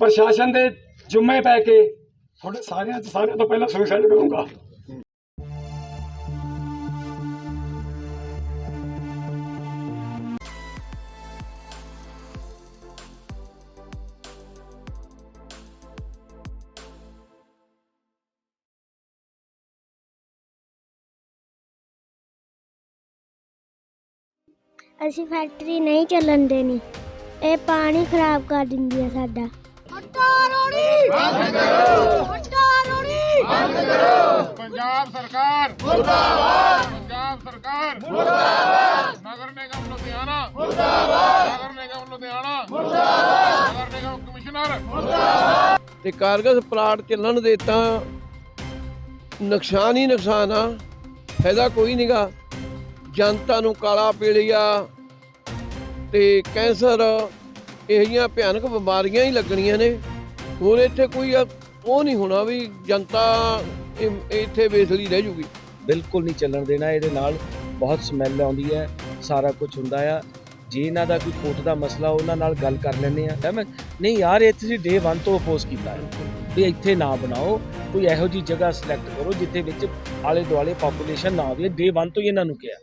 ਪ੍ਰਸ਼ਾਸਨ ਦੇ ਜੁੰਮੇ ਪੈ ਕੇ ਤੁਹਾਡੇ ਸਾਰਿਆਂ ਸਾਰਿਆਂ ਤੋਂ ਪਹਿਲਾਂ ਸੁਸਾਈਡ ਕਰੂੰਗਾ। ਅਸੀਂ ਫੈਕਟਰੀ ਨਹੀਂ ਚੱਲਣ ਦੇਣੀ। ਇਹ ਪਾਣੀ ਖਰਾਬ ਕਰ ਦਿੰਦੀ ਆ ਸਾਡਾ। ਪੰਜਾਬ ਸਰਕਾਰ। ਮੁਰਦਾਬਾਦ। ਪੰਜਾਬ ਸਰਕਾਰ। ਮੁਰਦਾਬਾਦ। ਨਗਰ ਨਿਗਮ ਲੁਧਿਆਣਾ। ਮੁਰਦਾਬਾਦ। ਨਗਰ ਨਿਗਮ ਲੁਧਿਆਣਾ। ਮੁਰਦਾਬਾਦ। ਨਗਰ ਨਿਗਮ ਕਮਿਸ਼ਨਰ। ਤੇ ਕਾਰਗਸ ਪਲਾਟ ਚੱਲਣ ਦੇ ਤਾਂ ਨੁਕਸਾਨ ਹੀ ਨੁਕਸਾਨ ਆ। ਫਾਇਦਾ ਕੋਈ ਨਹੀਂਗਾ ਜਨਤਾ ਨੂੰ ਕਾਲਾ ਪੀਲੀਆ ਤੇ ਕੈਂਸਰ ਇਹੋ ਜਿਹੀਆਂ ਭਿਆਨਕ ਬਿਮਾਰੀਆਂ ਹੀ ਲੱਗਣੀਆਂ ਨੇ। ਹੋਰ ਇੱਥੇ ਕੋਈ ਉਹ ਨਹੀਂ ਹੋਣਾ ਵੀ ਜਨਤਾ ਇੱਥੇ ਵੇਸਲੀ ਰਹਿ ਜੂਗੀ। ਬਿਲਕੁਲ ਨਹੀਂ ਚੱਲਣ ਦੇਣਾ, ਇਹਦੇ ਨਾਲ ਬਹੁਤ ਸਮੈਲ ਆਉਂਦੀ ਹੈ, ਸਾਰਾ ਕੁਝ ਹੁੰਦਾ ਆ। ਜੇ ਇਹਨਾਂ ਦਾ ਕੋਈ ਕੋਟ ਦਾ ਮਸਲਾ, ਉਹਨਾਂ ਨਾਲ ਗੱਲ ਕਰ ਲੈਂਦੇ ਆ ਮੈਂ, ਨਹੀਂ ਯਾਰ, ਇਹ ਤੁਸੀਂ ਡੇ 1 ਤੋਂ ਅਪੋਜ਼ ਕੀਤਾ ਹੈ। ਵੀ ਇੱਥੇ ਨਾ ਬਣਾਓ, ਕੋਈ ਇਹੋ ਜੀ ਜਗ੍ਹਾ ਸਿਲੈਕਟ ਕਰੋ, ਜਿੱਥੇ ਵਿੱਚ ਆਲੇ ਦੁਆਲੇ ਪੋਪੂਲੇਸ਼ਨ ਨਾ ਆਵੇ ਡੇ 1 ਤੋਂ ਹੀ ਇਹਨਾਂ ਨੂੰ ਕਿਹਾ।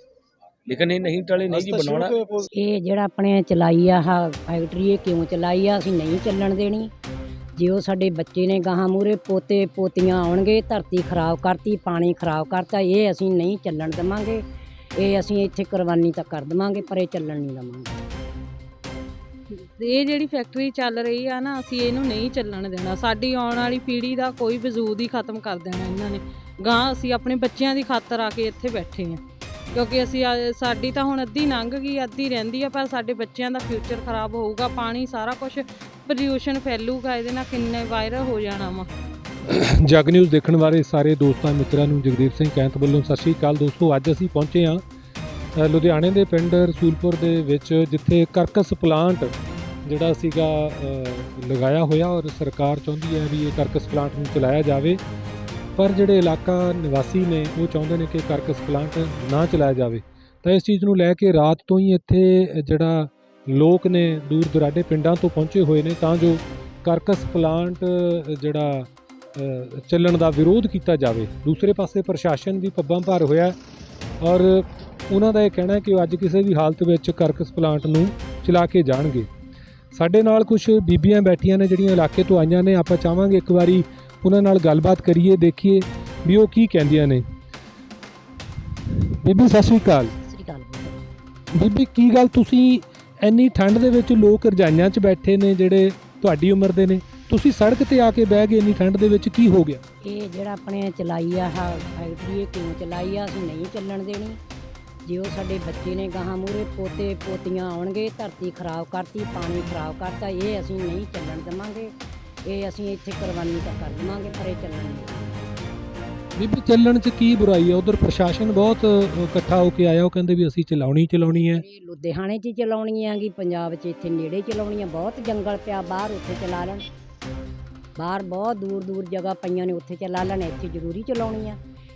ਲੇਕਿਨ ਇਹ ਨਹੀਂ ਟਲੇ ਨਹੀਂ ਜੀ ਬਣਾਉਣਾ। ਇਹ ਜਿਹੜਾ ਆਪਣੇ ਚਲਾਈ ਆ ਆਹ ਫੈਕਟਰੀ ਇਹ ਕਿਉਂ ਚਲਾਈ ਆ? ਅਸੀਂ ਨਹੀਂ ਚੱਲਣ ਦੇਣੀ। ਜੇ ਉਹ ਸਾਡੇ ਬੱਚੇ ਨੇ ਗਾਹਾਂ ਮੂਰੇ ਪੋਤੇ ਪੋਤੀਆਂ ਆਉਣਗੇ ਧਰਤੀ ਖਰਾਬ ਕਰਤੀ ਪਾਣੀ ਖਰਾਬ ਕਰਤਾ ਇਹ ਅਸੀਂ ਨਹੀਂ ਚੱਲਣ ਦੇਵਾਂਗੇ। ਇਹ ਅਸੀਂ ਇੱਥੇ ਕੁਰਬਾਨੀ ਤਾਂ ਕਰ ਦੇਵਾਂਗੇ ਪਰ ਇਹ ਚੱਲਣ ਨਹੀਂ ਦੇਵਾਂਗੇ। ਇਹ ਜਿਹੜੀ ਫੈਕਟਰੀ ਚੱਲ ਰਹੀ ਆ ਨਾ ਅਸੀਂ ਇਹਨੂੰ ਨਹੀਂ ਚੱਲਣ ਦੇਣਾ। ਸਾਡੀ ਆਉਣ ਵਾਲੀ ਪੀੜ੍ਹੀ ਦਾ ਕੋਈ ਵਜੂਦ ਹੀ ਖਤਮ ਕਰ ਦੇਣਾ ਇਹਨਾਂ ਨੇ। ਗਾਂ ਅਸੀਂ ਆਪਣੇ ਬੱਚਿਆਂ ਦੀ ਖਾਤਰ ਆ ਕੇ ਇੱਥੇ ਬੈਠੇ ਆ। ਕਿਉਂਕਿ ਅਸੀਂ ਅੱਜ- ਸਾਡੀ ਤਾਂ ਹੁਣ ਅੱਧੀ ਲੰਘ ਗਈ ਅੱਧੀ ਰਹਿੰਦੀ ਆ ਪਰ ਸਾਡੇ ਬੱਚਿਆਂ ਦਾ ਫਿਊਚਰ ਖਰਾਬ ਹੋਊਗਾ ਪਾਣੀ ਸਾਰਾ ਕੁਝ ਪੋਲਿਊਸ਼ਨ ਫੈਲੂਗਾ ਇਹਦੇ ਨਾਲ ਕਿੰਨੇ ਵਾਇਰਲ ਹੋ ਜਾਣਾ ਵਾ। ਜਗ ਨਿਊਜ਼ ਦੇਖਣ ਵਾਲੇ ਸਾਰੇ ਦੋਸਤਾਂ ਮਿੱਤਰਾਂ ਨੂੰ ਜਗਦੀਪ ਸਿੰਘ ਕੈਂਥ ਵੱਲੋਂ ਸਤਿ ਸ਼੍ਰੀ ਅਕਾਲ। ਦੋਸਤੋ ਅੱਜ ਅਸੀਂ ਪਹੁੰਚੇ ਹਾਂ ਅ, ਲੁਧਿਆਣੇ ਦੇ ਪਿੰਡ ਰਸੂਲਪੁਰ ਦੇ ਵਿੱਚ ਜਿੱਥੇ ਕਰਕਸ ਪਲਾਂਟ ਜਿਹੜਾ ਸੀਗਾ ਅ, ਲਗਾਇਆ ਹੋਇਆ ਔਰ ਸਰਕਾਰ ਚਾਹੁੰਦੀ ਹੈ ਵੀ ਇਹ ਕਰਕਸ ਪਲਾਂਟ ਨੂੰ ਚਲਾਇਆ ਜਾਵੇ। ਪਰ ਜਿਹੜੇ ਇਲਾਕਾ ਨਿਵਾਸੀ ਨੇ, ਉਹ ਚਾਹੁੰਦੇ ਨੇ ਕਿ ਕਰਕਸ ਪਲਾਂਟ ਨਾ ਚਲਾਇਆ ਜਾਵੇ। ਤਾਂ ਇਸ ਚੀਜ਼ ਨੂੰ ਲੈ ਕੇ ਰਾਤ ਤੋਂ ਹੀ ਇੱਥੇ ਜਿਹੜਾ ਲੋਕ ਨੇ ਦੂਰ ਦੁਰਾਡੇ ਪਿੰਡਾਂ ਤੋਂ ਪਹੁੰਚੇ ਹੋਏ ਨੇ, ਤਾਂ ਜੋ ਕਰਕਸ ਪਲਾਂਟ ਜਿਹੜਾ ਚੱਲਣ ਦਾ ਵਿਰੋਧ ਕੀਤਾ ਜਾਵੇ। ਦੂਸਰੇ ਪਾਸੇ ਪ੍ਰਸ਼ਾਸਨ ਵੀ ਪੱਬਾਂ ਭਾਰ ਹੋਇਆ ਔਰ ਉਹਨਾਂ ਦਾ ਇਹ ਕਹਿਣਾ ਹੈ ਕਿ ਉਹ ਅੱਜ ਕਿਸੇ ਵੀ ਹਾਲਤ ਵਿੱਚ ਕਰਕਸ ਪਲਾਂਟ ਨੂੰ ਚਲਾ ਕੇ ਜਾਣਗੇ। ਸਾਡੇ ਨਾਲ ਕੁਝ ਬੀਬੀਆਂ ਬੈਠੀਆਂ ਨੇ, ਜਿਹੜੀਆਂ ਇਲਾਕੇ ਤੋਂ ਆਈਆਂ ਨੇ, ਆਪਾਂ ਚਾਹਾਂਗੇ ਇੱਕ ਵਾਰੀ ਉਹਨਾਂ ਨਾਲ ਗੱਲਬਾਤ ਕਰੀਏ ਦੇਖੀਏ ਵੀ ਉਹ ਕੀ ਕਹਿੰਦੀਆਂ ਨੇ। ਬੀਬੀ ਸਤਿ ਸ਼੍ਰੀ ਅਕਾਲ। ਸ੍ਰੀ ਅਕਾਲ ਬੀਬੀ ਕੀ ਗੱਲ ਤੁਸੀਂ ਇੰਨੀ ਠੰਡ ਦੇ ਵਿੱਚ ਲੋਕ ਰਜਾਈਆਂ 'ਚ ਬੈਠੇ ਨੇ ਜਿਹੜੇ ਤੁਹਾਡੀ ਉਮਰ ਦੇ ਨੇ? ਤੁਸੀਂ ਸੜਕ ਤੇ ਆ ਕੇ ਬਹਿ ਗਏ ਇੰਨੀ ਠੰਡ ਦੇ ਵਿੱਚ ਕੀ ਹੋ ਗਿਆ? ਇਹ ਜਿਹੜਾ ਆਪਣੇ ਚਲਾਈ ਆ ਆਹ ਫੈਕਟਰੀ ਇਹ ਕਿਉਂ ਚਲਾਈ ਆ? ਅਸੀਂ ਨਹੀਂ ਚੱਲਣ ਦੇਣੀ। ਜੇ ਉਹ ਸਾਡੇ ਬੱਚੇ ਨੇ ਗਾਹਾਂ ਮੂਰੇ ਪੋਤੇ ਪੋਤੀਆਂ ਆਉਣਗੇ ਧਰਤੀ ਖਰਾਬ ਕਰਤੀ ਪਾਣੀ ਖਰਾਬ ਕਰਤਾ ਇਹ ਅਸੀਂ ਨਹੀਂ ਚੱਲਣ ਦੇਵਾਂਗੇ। ਇਹ ਅਸੀਂ ਇੱਥੇ ਕੁਰਬਾਨੀ ਤਾਂ ਕਰ ਦੇਵਾਂਗੇ ਪਰ ਇਹ ਚੱਲਣ ਨਹੀਂ ਦੇਵਾਂਗੇ। ਬੀਬੀ ਚੱਲਣ 'ਚ ਕੀ ਬੁਰਾਈ ਹੈ ਉਧਰ ਪ੍ਰਸ਼ਾਸਨ ਬਹੁਤ ਇਕੱਠਾ ਹੋ ਕੇ ਆਇਆ। ਉਹ ਕਹਿੰਦੇ ਵੀ ਅਸੀਂ ਚਲਾਉਣੀ ਹੀ ਚਲਾਉਣੀ ਹੈ। ਇਹ ਲੁਧਿਆਣੇ 'ਚ ਹੀ ਚਲਾਉਣੀ ਆਗੀ ਪੰਜਾਬ 'ਚ ਇੱਥੇ ਨੇੜੇ ਚਲਾਉਣੀ ਆ ਬਹੁਤ ਜੰਗਲ ਪਿਆ ਬਾਹਰ ਉੱਥੇ ਚਲਾ ਲੈਣ। ਬਾਹਰ ਬਹੁਤ ਦੂਰ ਦੂਰ ਜਗ੍ਹਾ ਪਈਆਂ ਨੇ ਉੱਥੇ ਚਲਾ ਲੈਣ। ਇੱਥੇ ਜ਼ਰੂਰੀ ਚਲਾਉਣੀ ਆ।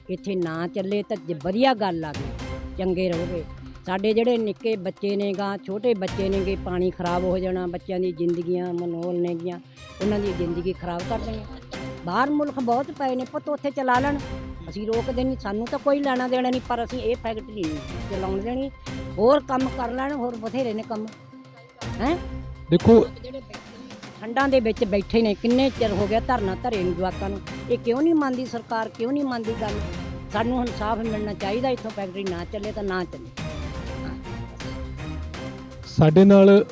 ਇੱਥੇ ਨਾ ਚੱਲੇ ਤਾਂ ਜ- ਵਧੀਆ ਗੱਲ ਆ ਗਈ ਚੰਗੇ ਰਹੋਗੇ। ਸਾਡੇ ਜਿਹੜੇ ਨਿੱਕੇ ਬੱਚੇ ਨੇ ਗਾ ਛੋਟੇ ਬੱਚੇ ਨੇਗੇ ਪਾਣੀ ਖਰਾਬ ਹੋ ਜਾਣਾ ਬੱਚਿਆਂ ਦੀ ਜ਼ਿੰਦਗੀਆਂ ਮਨੋਲ ਨੇਗੀਆਂ ਉਹਨਾਂ ਦੀ ਜ਼ਿੰਦਗੀ ਖਰਾਬ ਕਰ ਦੇਣੀ। ਬਾਹਰ ਮੁਲਕ ਬਹੁਤ ਪਏ ਨੇ ਪੁੱਤ ਉੱਥੇ ਚਲਾ ਲੈਣ। ਅਸੀਂ ਰੋਕਦੇ ਨਹੀਂ ਸਾਨੂੰ ਤਾਂ ਕੋਈ ਲੈਣਾ ਦੇਣਾ ਨਹੀਂ ਪਰ ਅਸੀਂ ਇਹ ਫੈਕਟਰੀ ਨਹੀਂ ਚਲਾਉਣ ਦੇਣੀ ਹੋਰ ਕੰਮ ਕਰ ਲੈਣ ਹੋਰ ਬਥੇਰੇ ਨੇ ਕੰਮ। ਹੈ? ਦੇਖੋ ਠੰਡਾਂ ਦੇ ਵਿੱਚ ਬੈਠੇ ਨੇ ਕਿੰਨੇ ਚਿਰ ਹੋ ਗਿਆ ਧਰਨਾ ਧਰੇ ਨੂੰ ਜਵਾਕਾਂ ਨੂੰ। ਇਹ ਕਿਉਂ ਨਹੀਂ ਮੰਨਦੀ ਸਰਕਾਰ ਕਿਉਂ ਨਹੀਂ ਮੰਨਦੀ ਗੱਲ? ਸਾਨੂੰ ਹੁਣ ਸਾਫ਼ ਮਿਲਣਾ ਚਾਹੀਦਾ ਇੱਥੋਂ ਫੈਕਟਰੀ ਨਾ ਚੱਲੇ ਤਾਂ ਨਾ ਚੱਲੇ। ਸਾਡੇ ਨਾਲ